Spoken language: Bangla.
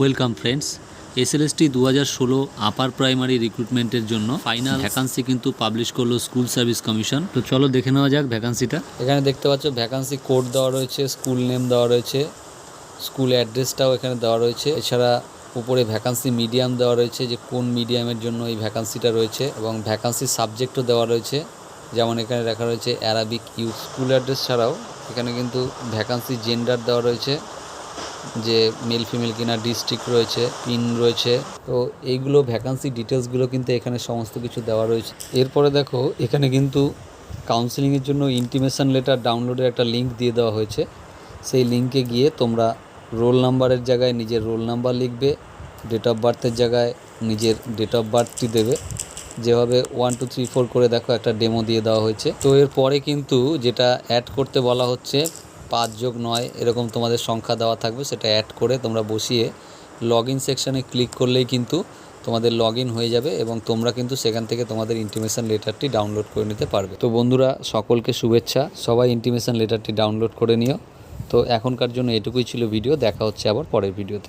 ওয়েলকাম ফ্রেন্ডস এসএলএসটি দু হাজার ষোলো আপার প্রাইমারি রিক্রুটমেন্টের জন্য ফাইনাল ভ্যাকান্সি কিন্তু পাবলিশ করল স্কুল সার্ভিস কমিশন তো চলো দেখে নেওয়া যাক ভ্যাকান্সিটা এখানে দেখতে পাচ্ছ ভ্যাকান্সি কোড দেওয়া রয়েছে স্কুল নেম দেওয়া রয়েছে স্কুল অ্যাড্রেসটাও এখানে দেওয়া রয়েছে। এছাড়া উপরে ভ্যাকান্সি মিডিয়াম দেওয়া রয়েছে যে কোন মিডিয়ামের জন্য এই ভ্যাকান্সিটা রয়েছে এবং ভ্যাকান্সি সাবজেক্টও দেওয়া রয়েছে। যেমন এখানে লেখা রয়েছে অ্যারাবিক ইউথ স্কুল অ্যাড্রেস ছাড়াও এখানে কিন্তু ভ্যাকান্সি জেন্ডার দেওয়া রয়েছে। যে মেল ফিমেল কিনা ডিস্ট্রিক্ট রয়েছে পিন রয়েছে, তো এইগুলো ভ্যাকান্সি ডিটেলসগুলো কিন্তু এখানে সমস্ত কিছু দেওয়া রয়েছে। এরপরে দেখো, এখানে কিন্তু কাউন্সিলিংয়ের জন্য ইন্টিমেশন লেটার ডাউনলোডের একটা লিঙ্ক দিয়ে দেওয়া হয়েছে। সেই লিঙ্কে গিয়ে তোমরা রোল নাম্বারের জায়গায় নিজের রোল নাম্বার লিখবে ডেট অফ বার্থের জায়গায় নিজের ডেট অফ বার্থটি দেবে। যেভাবে ওয়ান টু থ্রি ফোর করে দেখো একটা ডেমো দিয়ে দেওয়া হয়েছে। তো এরপরে কিন্তু যেটা অ্যাড করতে বলা হচ্ছে পাঁচ যোগ নয়, এরকম তোমাদের সংখ্যা দেওয়া থাকবে, সেটা অ্যাড করে তোমরা বসিয়ে লগ ইন সেকশানে ক্লিক করলেই কিন্তু তোমাদের লগ হয়ে যাবে এবং তোমরা কিন্তু সেখান থেকে তোমাদের ইন্টিমেশন লেটারটি ডাউনলোড করে নিতে পারবে। তো বন্ধুরা, সকলকে শুভেচ্ছা। সবাই ইন্টিমেশন লেটারটি ডাউনলোড করে নিও। তো এখনকার জন্য এটুকুই ছিল ভিডিও দেখা হচ্ছে আবার পরের ভিডিওতে